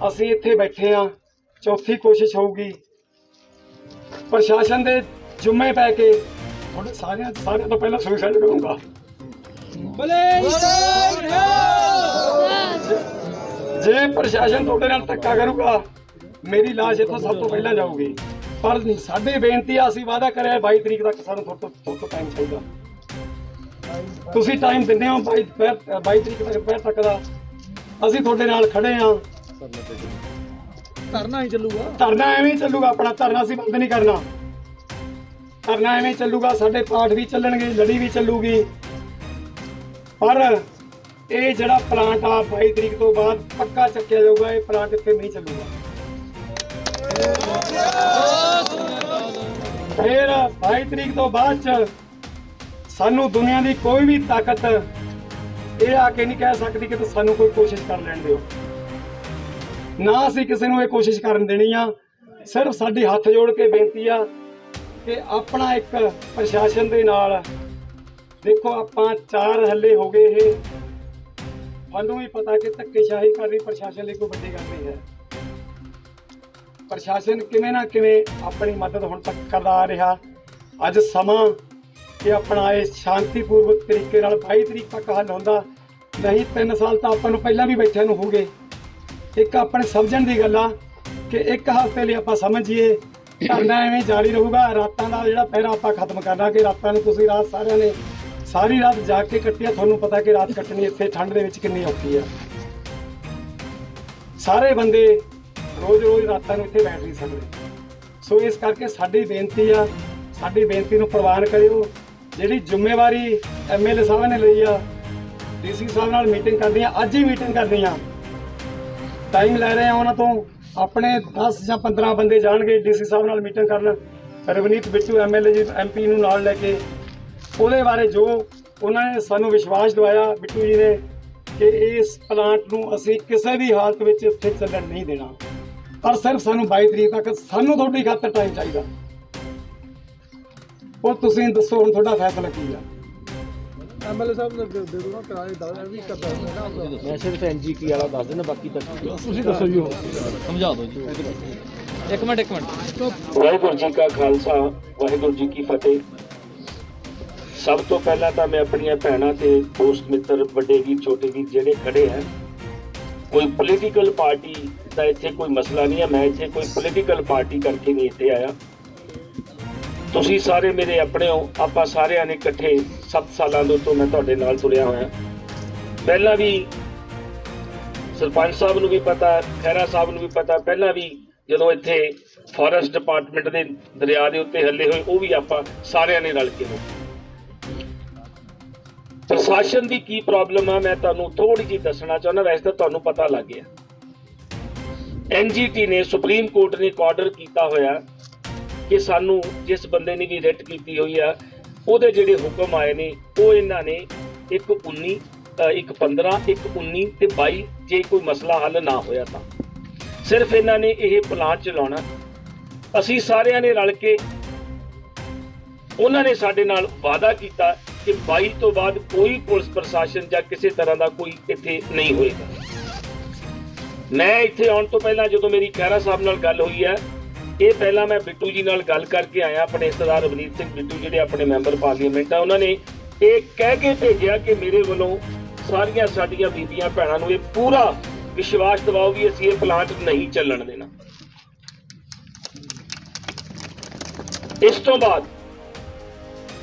ਅਸੀਂ ਇੱਥੇ ਬੈਠੇ ਆ ਚੌਥੀ ਕੋਸ਼ਿਸ਼ ਹੋਊਗੀ। ਪ੍ਰਸ਼ਾਸਨ ਦੇ ਜੁਮੇ ਪੈ ਕੇ ਤੁਹਾਡੇ ਸਾਰਿਆਂ ਸਾਰਿਆਂ ਤੋਂ ਪਹਿਲਾਂ ਸੁਸਾਈਡ ਕਰੂੰਗਾ। ਜੇ ਪ੍ਰਸ਼ਾਸਨ ਤੁਹਾਡੇ ਨਾਲ ਧੱਕਾ ਕਰੂਗਾ ਮੇਰੀ ਲਾਸ਼ ਇੱਥੋਂ ਸਭ ਤੋਂ ਪਹਿਲਾਂ ਜਾਊਗੀ। ਪਰ ਸਾਡੇ ਬੇਨਤੀ ਆ ਅਸੀਂ ਵਾਅਦਾ ਕਰਿਆ 22 ਤਰੀਕ ਤੱਕ ਸਾਨੂੰ ਤੁਹਾਡੇ ਤੋਂ ਟਾਈਮ ਚਾਹੀਦਾ। ਤੁਸੀਂ ਟਾਈਮ ਦਿੰਦੇ ਹੋ 22 ਦੁਪਹਿਰ- 22 ਤਰੀਕ ਤੱਕ ਦੁਪਹਿਰ ਤੱਕ ਦਾ। ਅਸੀਂ ਤੁਹਾਡੇ ਨਾਲ ਖੜੇ ਆ ਧਰਨਾ ਹੀ ਚੱਲੂਗਾ। ਧਰਨਾ ਐਵੇਂ ਹੀ ਚੱਲੂਗਾ ਆਪਣਾ ਧਰਨਾ ਅਸੀਂ ਬੰਦ ਨਹੀਂ ਕਰਨਾ। ਧਰਨਾ ਐਵੇਂ ਹੀ ਚੱਲੂਗਾ ਸਾਡੇ ਪਾਠ ਵੀ ਚੱਲਣਗੇ ਲੜੀ ਵੀ ਚੱਲੂਗੀ। ਪਰ ਇਹ ਜਿਹੜਾ ਪਲਾਂਟ ਆ 22 ਤਰੀਕ ਤੋਂ ਬਾਅਦ ਪੱਕਾ ਚੱਕਿਆ ਜਾਊਗਾ, ਇਹ ਪਲਾਂਟ ਇੱਥੇ ਨਹੀਂ ਚੱਲੂਗਾ। ਫਿਰ 22 ਤਰੀਕ ਤੋਂ ਬਾਅਦ ਚ ਸਾਨੂੰ ਦੁਨੀਆ ਦੀ ਕੋਈ ਵੀ ਤਾਕਤ ਇਹ ਆ ਕੇ ਨਹੀਂ ਕਹਿ ਸਕਦੀ ਕਿ ਤੁਸੀਂ ਸਾਨੂੰ ਕੋਈ ਕੋਸ਼ਿਸ਼ ਕਰ ਲੈਣ ਦਿਓ। ਨਾ ਅਸੀਂ ਕਿਸੇ ਨੂੰ ਇਹ ਕੋਸ਼ਿਸ਼ ਕਰਨ ਦੇਣੀ ਆ, ਸਿਰਫ ਸਾਡੀ ਹੱਥ ਜੋੜ ਕੇ ਬੇਨਤੀ ਆ ਕਿ ਆਪਣਾ ਇੱਕ ਪ੍ਰਸ਼ਾਸਨ ਦੇ ਨਾਲ ਦੇਖੋ ਆਪਾਂ ਚਾਰ ਹੱਲੇ ਹੋ ਗਏ ਇਹ। ਤੁਹਾਨੂੰ ਵੀ ਪਤਾ ਕਿ ਧੱਕੇਸ਼ਾਹੀ ਕਰਨੀ ਪ੍ਰਸ਼ਾਸਨ ਲਈ ਕੋਈ ਵੱਡੀ ਗੱਲ ਨਹੀਂ ਹੈ। ਪ੍ਰਸ਼ਾਸਨ ਕਿਵੇਂ ਨਾ ਕਿਵੇਂ ਆਪਣੀ ਮਦਦ ਹੁਣ ਤੱਕ ਕਰਦਾ ਆ ਰਿਹਾ। ਅੱਜ ਸਮਾਂ ਕਿ ਆਪਣਾ ਇਹ ਸ਼ਾਂਤੀਪੂਰਵਕ ਤਰੀਕੇ ਨਾਲ 22 ਤਰੀਕ ਤੱਕ ਹੱਲ ਹੁੰਦਾ। ਨਹੀਂ 3 ਸਾਲ ਤਾਂ ਆਪਾਂ ਨੂੰ ਪਹਿਲਾਂ ਵੀ ਬੈਠਿਆਂ ਨੂੰ ਹੋ ਗਏ ਇੱਕ ਆਪਣੇ ਸਮਝਣ ਦੀ ਗੱਲ ਆ ਕਿ ਇੱਕ ਹਫ਼ਤੇ ਲਈ ਆਪਾਂ ਸਮਝੀਏ, ਧਰਨਾ ਐਵੇਂ ਜਾਰੀ ਰਹੂਗਾ। ਰਾਤਾਂ ਦਾ ਜਿਹੜਾ ਪਹਿਰਾ ਆਪਾਂ ਖਤਮ ਕਰਨਾ ਕਿ ਰਾਤਾਂ ਨੂੰ ਤੁਸੀਂ, ਰਾਤ ਸਾਰਿਆਂ ਨੇ ਸਾਰੀ ਰਾਤ ਜਾਗ ਕੇ ਕੱਟੀ ਆ, ਤੁਹਾਨੂੰ ਪਤਾ ਕਿ ਰਾਤ ਕੱਟਣੀ ਇੱਥੇ ਠੰਡ ਦੇ ਵਿੱਚ ਕਿੰਨੀ ਔਖੀ ਆ। ਸਾਰੇ ਬੰਦੇ ਰੋਜ਼-ਰੋਜ਼ ਰਾਤਾਂ ਨੂੰ ਇੱਥੇ ਬੈਠ ਨਹੀਂ ਸਕਦੇ। ਸੋ ਇਸ ਕਰਕੇ ਸਾਡੀ ਬੇਨਤੀ ਆ, ਸਾਡੀ ਬੇਨਤੀ ਨੂੰ ਪ੍ਰਵਾਨ ਕਰਿਓ। ਜਿਹੜੀ ਜ਼ਿੰਮੇਵਾਰੀ ਐਮਐਲਏ ਸਾਹਿਬ ਨੇ ਲਈ ਆ, ਡੀਸੀ ਸਾਹਿਬ ਨਾਲ ਮੀਟਿੰਗ ਕਰਨੀ ਆ, ਅੱਜ ਹੀ ਮੀਟਿੰਗ ਕਰਨੀ ਆ। ਟਾਈਮ ਲੈ ਰਹੇ ਆ ਉਹਨਾਂ ਤੋਂ, ਆਪਣੇ 10 ਜਾਂ 15 ਬੰਦੇ ਜਾਣਗੇ ਡੀਸੀ ਸਾਹਿਬ ਨਾਲ ਮੀਟਿੰਗ ਕਰਨ। ਰਵਨੀਤ ਬਿੱਟੂ ਐਮਐਲਏ ਜੀ ਐਮਪੀ ਨੂੰ ਨਾਲ ਲੈ ਕੇ ਉਹਦੇ ਬਾਰੇ ਜੋ ਉਹਨਾਂ ਨੇ ਸਾਨੂੰ ਵਿਸ਼ਵਾਸ ਦਿਵਾਇਆ ਬਿੱਟੂ ਜੀ ਨੇ ਕਿ ਇਸ ਪਲਾਂਟ ਨੂੰ ਅਸੀਂ ਕਿਸੇ ਵੀ ਹਾਲਤ ਵਿੱਚ ਇੱਥੇ ਚੱਲਣ ਨਹੀਂ ਦੇਣਾ। ਪਰ ਸਿਰਫ ਸਾਨੂੰ 22 ਤਰੀਕ ਤੱਕ ਸਾਨੂੰ ਤੁਹਾਡੀ ਖਾਤਰ ਟਾਈਮ ਚਾਹੀਦਾ। ਉਹ ਤੁਸੀਂ ਦੱਸੋ ਹੁਣ ਤੁਹਾਡਾ ਫੈਸਲਾ ਕੀ ਆ? ਮੈਂ ਸਿਰਫ ਐਨਜੀਟੀ ਵਾਲਾ ਦੱਸ ਦੇਣਾ ਬਾਕੀ ਤਾਂ ਤੁਸੀਂ ਦੱਸੋ ਜੀ ਵਾਹਿਗੁਰੂ ਜੀ ਕਾ ਖਾਲਸਾ ਵਾਹਿਗੁਰੂ ਜੀ ਕੀ ਫਤਿਹ। ਸਭ ਤੋਂ ਪਹਿਲਾਂ ਤਾਂ ਮੈਂ ਆਪਣੀਆਂ ਭੈਣਾਂ ਤੇ ਦੋਸਤ ਮਿੱਤਰ, ਵੱਡੇ ਵੀ ਛੋਟੇ ਵੀ ਜਿਹੜੇ ਖੜੇ ਆ, ਕੋਈ ਪੋਲੀਟੀਕਲ ਪਾਰਟੀ ਦਾ ਇੱਥੇ ਕੋਈ ਮਸਲਾ ਨਹੀਂ ਹੈ ਮੈਂ ਇੱਥੇ ਕੋਈ ਪੋਲੀਟੀਕਲ ਪਾਰਟੀ ਕਰਕੇ ਨਹੀਂ ਇੱਥੇ ਆਇਆ। ਤੁਸੀਂ ਸਾਰੇ ਮੇਰੇ ਆਪਣੇ ਹੋ, ਆਪਾਂ ਸਾਰਿਆਂ ਨੇ ਇਕੱਠੇ 7 ਸਾਲਾਂ ਦੇ ਤੋਂ ਮੈਂ ਤੁਹਾਡੇ ਨਾਲ ਤੁਰਿਆ ਹੋਇਆ। ਪਹਿਲਾਂ ਵੀ ਸਰਪੰਚ ਸਾਹਿਬ ਨੂੰ ਵੀ ਪਤਾ ਖੈਰਾ ਸਾਹਿਬ ਨੂੰ ਵੀ ਪਤਾ, ਪਹਿਲਾਂ ਵੀ ਜਦੋਂ ਇੱਥੇ ਫੋਰੈਸਟ ਡਿਪਾਰਟਮੈਂਟ ਦੇ ਦਰਿਆ ਦੇ ਉੱਤੇ ਹੱਲੇ ਹੋਏ, ਉਹ ਵੀ ਆਪਾਂ ਸਾਰਿਆਂ ਨੇ ਰਲ ਕੇ ਹੋਏ। ਪ੍ਰਸ਼ਾਸਨ ਦੀ ਕੀ ਪ੍ਰੋਬਲਮ ਆ ਮੈਂ ਤੁਹਾਨੂੰ ਥੋੜੀ ਜਿਹੀ ਦੱਸਣਾ ਚਾਹੁੰਦਾ ਵੈਸੇ ਤਾਂ ਤੁਹਾਨੂੰ ਪਤਾ ਲੱਗ ਗਿਆ। ਐਨਜੀਟੀ ਨੇ ਸੁਪਰੀਮ ਕੋਰਟ ਨੇ ਇੱਕ ਆਰਡਰ ਕੀਤਾ ਹੋਇਆ ਕਿ ਸਾਨੂੰ ਜਿਸ ਬੰਦੇ ਨੇ ਵੀ ਰਿਟ ਕੀਤੀ ਹੋਈ ਆ ਉਹਦੇ ਜਿਹੜੇ ਹੁਕਮ ਆਏ ਨੇ ਉਹ ਇਹਨਾਂ ਨੇ ਇੱਕ 19 ਅ, ਇੱਕ 15 ਇੱਕ 19 ਤੇ 22 ਜੇ ਕੋਈ ਮਸਲਾ ਹੱਲ ਨਾ ਹੋਇਆ ਤਾਂ। ਸਿਰਫ ਇਹਨਾਂ ਨੇ ਇਹ ਪਲਾਂਟ ਚਲਾਉਣਾ। ਅਸੀਂ ਸਾਰਿਆਂ ਨੇ ਰਲ ਕੇ ਉਹਨਾਂ ਨੇ ਸਾਡੇ ਨਾਲ ਵਾਅਦਾ ਕੀਤਾ ਕਿ 22 ਤੋਂ ਬਾਅਦ ਕੋਈ ਪੁਲਿਸ ਪ੍ਰਸ਼ਾਸਨ ਜਾਂ ਕਿਸੇ ਤਰ੍ਹਾਂ ਦਾ ਕੋਈ ਇੱਥੇ ਨਹੀਂ ਹੋਏਗਾ। ਮੈਂ ਇੱਥੇ ਆਉਣ ਤੋਂ ਪਹਿਲਾਂ ਜਦੋਂ ਮੇਰੀ ਖਹਿਰਾ ਸਾਹਿਬ ਨਾਲ ਗੱਲ ਹੋਈ ਹੈ, ਇਹ ਪਹਿਲਾਂ ਮੈਂ ਬਿੱਟੂ ਜੀ ਨਾਲ ਗੱਲ ਕਰਕੇ ਆਇਆ, ਆਪਣੇ ਸਰਦਾਰ ਰਵਨੀਤ ਸਿੰਘ ਬਿੱਟੂ ਜਿਹੜੇ ਆਪਣੇ ਮੈਂਬਰ ਪਾਰਲੀਮੈਂਟ ਆ, ਉਹਨਾਂ ਨੇ ਇਹ ਕਹਿ ਕੇ ਭੇਜਿਆ ਕਿ ਮੇਰੇ ਵੱਲੋਂ ਸਾਰੀਆਂ ਸਾਡੀਆਂ ਬੀਬੀਆਂ ਭੈਣਾਂ ਨੂੰ ਇਹ ਪੂਰਾ ਵਿਸ਼ਵਾਸ ਦਿਵਾਓ ਵੀ ਅਸੀਂ ਇਹ ਪਲਾਂਟ ਨਹੀਂ ਚੱਲਣ ਦੇਣਾ। ਇਸ ਤੋਂ ਬਾਅਦ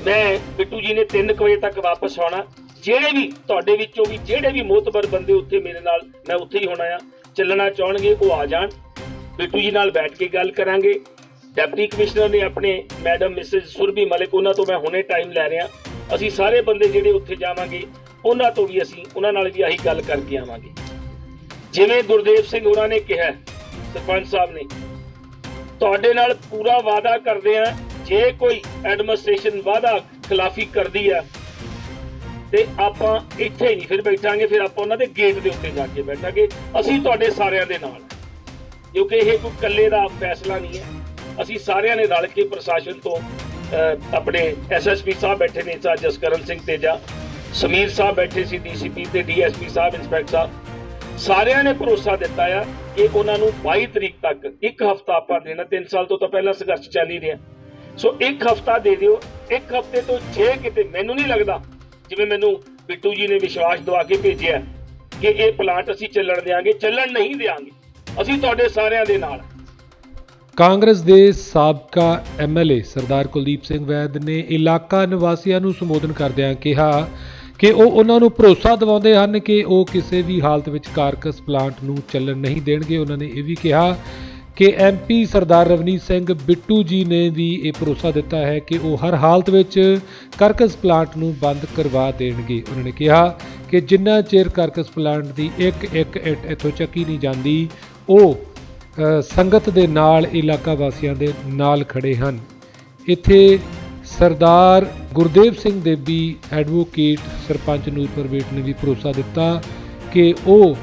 ਮੈਂ ਬਿੱਟੂ ਜੀ ਨੇ 3 ਵਜੇ ਤੱਕ ਵਾਪਸ ਆਉਣਾ। ਜਿਹੜੇ ਵੀ ਤੁਹਾਡੇ ਵਿੱਚੋਂ ਵੀ, ਜਿਹੜੇ ਵੀ ਮੋਤਬਰ ਬੰਦੇ ਉੱਥੇ ਮੇਰੇ ਨਾਲ, ਮੈਂ ਉੱਥੇ ਹੀ ਹੋਣਾ ਆ। ਚੱਲਣਾ ਚਾਹਣਗੇ, ਉਹ ਆ ਜਾਣ। ਬਿੱਟੂ ਜੀ ਨਾਲ ਬੈਠ ਕੇ ਗੱਲ ਕਰਾਂਗੇ। ਡਿਪਟੀ ਕਮਿਸ਼ਨਰ ਨੇ ਆਪਣੇ ਮੈਡਮ ਮਿਸਿਸ ਸੁਰਭੀ ਮਲਿਕ, ਉਹਨਾਂ ਤੋਂ ਮੈਂ ਹੁਣੇ ਟਾਈਮ ਲੈ ਰਿਹਾ। ਅਸੀਂ ਸਾਰੇ ਬੰਦੇ ਜਿਹੜੇ ਉੱਥੇ ਜਾਵਾਂਗੇ, ਉਹਨਾਂ ਤੋਂ ਵੀ ਅਸੀਂ, ਉਹਨਾਂ ਨਾਲ ਵੀ ਆਹੀ ਗੱਲ ਕਰਕੇ ਆਵਾਂਗੇ। ਜਿਵੇਂ ਗੁਰਦੇਵ ਸਿੰਘ ਹੋਰਾਂ ਨੇ ਕਿਹਾ, ਸਰਪੰਚ ਸਾਹਿਬ ਨੇ, ਤੁਹਾਡੇ ਨਾਲ ਪੂਰਾ ਵਾਅਦਾ ਕਰਦੇ ਆ। ਜੇ ਕੋਈ ਐਡਮਿਨਿਸਟ੍ਰੇਸ਼ਨ ਵਾਅਦਾ ਖਿਲਾਫੀ ਕਰਦੀ ਆ ਤੇ ਆਪਾਂ ਇੱਥੇ ਨਹੀਂ ਫਿਰ ਬੈਠਾਂਗੇ, ਫਿਰ ਆਪਾਂ ਉਹਨਾਂ ਦੇ ਗੇਟ ਦੇ ਉੱਤੇ ਜਾ ਕੇ ਬੈਠਾਂਗੇ। ਅਸੀਂ ਤੁਹਾਡੇ ਸਾਰਿਆਂ ਦੇ ਨਾਲ। ਕਿਉਂਕਿ ਇਹ ਕੋਈ ਇਕੱਲੇ ਦਾ ਫੈਸਲਾ ਨਹੀਂ ਹੈ। ਅਸੀਂ ਸਾਰਿਆਂ ਨੇ ਰਲ ਕੇ ਪ੍ਰਸ਼ਾਸਨ ਤੋਂ ਆਪਣੇ ਐਸਐਸਪੀ ਸਾਹਿਬ ਬੈਠੇ ਨੇ ਸਰ ਜਸਕਰਨ ਸਿੰਘ ਤੇਜਾ, ਸਮੀਰ ਸਾਹਿਬ ਬੈਠੇ ਸੀ ਡੀਸੀਪੀ ਤੇ ਡੀਐਸਪੀ ਸਾਹਿਬ ਇੰਸਪੈਕਟਰ ਸਾਹਿਬ। ਸਾਰਿਆਂ ਨੇ ਭਰੋਸਾ ਦਿੱਤਾ ਆ ਕਿ ਉਹਨਾਂ ਨੂੰ 22 ਤਰੀਕ ਤੱਕ, ਇੱਕ ਹਫਤਾ ਆਪਾਂ ਦੇਣਾ 3 ਸਾਲ ਤੋਂ ਤਾਂ ਪਹਿਲਾਂ ਸੰਘਰਸ਼ ਚੱਲ ਹੀ ਰਿਹਾ। ਸੋ ਇੱਕ ਹਫਤਾ ਦੇ ਦਿਓ। ਇੱਕ ਹਫ਼ਤੇ ਤੋਂ ਜੇ ਕਿਤੇ ਮੈਨੂੰ ਨਹੀਂ ਲੱਗਦਾ, ਜਿਵੇਂ ਮੈਨੂੰ ਬਿੱਟੂ ਜੀ ਨੇ ਵਿਸ਼ਵਾਸ ਦਵਾ ਕੇ ਭੇਜਿਆ ਕਿ ਇਹ ਪਲਾਂਟ ਅਸੀਂ ਚੱਲਣ ਦੇਾਂਗੇ ਚੱਲਣ ਨਹੀਂ ਦੇਾਂਗੇ ਅਸੀਂ ਤੁਹਾਡੇ ਸਾਰਿਆਂ ਦੇ ਨਾਲ ਕਾਂਗਰਸ ਦੇ ਸਾਬਕਾ ਐਮਐਲਏ ਸਰਦਾਰ ਕੁਲਦੀਪ ਸਿੰਘ ਵੈਦ ਨੇ ਇਲਾਕਾ ਨਿਵਾਸੀਆਂ ਨੂੰ ਸੰਬੋਧਨ ਕਰਦਿਆਂ ਕਿਹਾ ਕਿ ਉਹ ਉਹਨਾਂ ਨੂੰ ਭਰੋਸਾ ਦਿਵਾਉਂਦੇ ਹਨ ਕਿ ਉਹ ਕਿਸੇ ਵੀ ਹਾਲਤ ਵਿੱਚ ਕਾਰਕਸ ਪਲਾਂਟ ਨੂੰ ਚੱਲਣ ਨਹੀਂ ਦੇਣਗੇ। ਉਹਨਾਂ ਨੇ ਇਹ ਵੀ ਕਿਹਾ ਕਿ ਐਮਪੀ ਸਰਦਾਰ ਰਵਨੀਤ ਸਿੰਘ ਬਿੱਟੂ ਜੀ ਨੇ ਵੀ ਇਹ ਭਰੋਸਾ ਦਿੱਤਾ ਹੈ ਕਿ ਉਹ ਹਰ ਹਾਲਤ ਵਿੱਚ ਕਰਕਸ ਪਲਾਂਟ ਨੂੰ ਬੰਦ ਕਰਵਾ ਦੇਣਗੇ। ਉਹਨਾਂ ਨੇ ਕਿਹਾ ਕਿ ਜਿੰਨਾ ਚਿਰ ਕਰਕਸ ਪਲਾਂਟ ਦੀ ਇੱਕ ਇੱਕ ਇੱਟ ਇੱਥੋਂ ਚੱਕੀ ਨਹੀਂ ਜਾਂਦੀ, ਉਹ ਸੰਗਤ ਦੇ ਨਾਲ ਇਲਾਕਾ ਵਾਸੀਆਂ ਦੇ ਨਾਲ ਖੜੇ ਹਨ। ਇੱਥੇ ਸਰਦਾਰ ਗੁਰਦੇਵ ਸਿੰਘ ਦੇਬੀ ਐਡਵੋਕੇਟ ਸਰਪੰਚ ਨੂਰਪੁਰ ਬੇਟ ਨੇ ਵੀ ਭਰੋਸਾ ਦਿੱਤਾ ਕਿ ਉਹ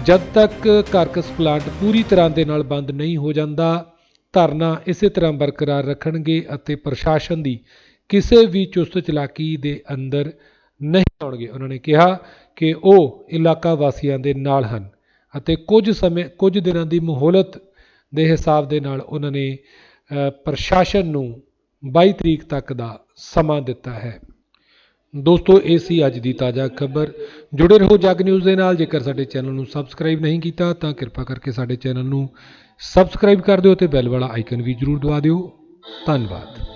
ਜਦ ਤੱਕ ਕਾਰਕਸ ਪਲਾਂਟ ਪੂਰੀ ਤਰ੍ਹਾਂ ਦੇ ਨਾਲ ਬੰਦ ਨਹੀਂ ਹੋ ਜਾਂਦਾ, ਧਰਨਾ ਇਸੇ ਤਰ੍ਹਾਂ ਬਰਕਰਾਰ ਰੱਖਣਗੇ ਅਤੇ ਪ੍ਰਸ਼ਾਸਨ ਦੀ ਕਿਸੇ ਵੀ ਚੁਸਤ ਚਲਾਕੀ ਦੇ ਅੰਦਰ ਨਹੀਂ ਆਉਣਗੇ। ਉਹਨਾਂ ਨੇ ਕਿਹਾ ਕਿ ਉਹ ਇਲਾਕਾ ਵਾਸੀਆਂ ਦੇ ਨਾਲ ਹਨ ਅਤੇ ਕੁਝ ਸਮੇਂ, ਕੁਝ ਦਿਨਾਂ ਦੀ ਮਹੌਲਤ ਦੇ ਹਿਸਾਬ ਦੇ ਨਾਲ ਉਹਨਾਂ ਨੇ ਪ੍ਰਸ਼ਾਸਨ ਨੂੰ 22 ਤਰੀਕ ਤੱਕ ਦਾ ਸਮਾਂ ਦਿੱਤਾ ਹੈ। ਦੋਸਤੋ, ਇਹ ਸੀ ਅੱਜ ਦੀ ਤਾਜ਼ਾ ਖਬਰ। ਜੁੜੇ ਰਹੋ ਜਗ ਨਿਊਜ਼ ਦੇ ਨਾਲ। ਜੇਕਰ ਸਾਡੇ ਚੈਨਲ ਨੂੰ ਸਬਸਕ੍ਰਾਈਬ ਨਹੀਂ ਕੀਤਾ, ਤਾਂ ਕਿਰਪਾ ਕਰਕੇ ਸਾਡੇ ਚੈਨਲ ਨੂੰ ਸਬਸਕ੍ਰਾਈਬ ਕਰ ਦਿਓ ਤੇ ਬੈਲ ਵਾਲਾ ਆਈਕਨ ਵੀ ਜ਼ਰੂਰ ਦਬਾ ਦਿਓ। ਧੰਨਵਾਦ।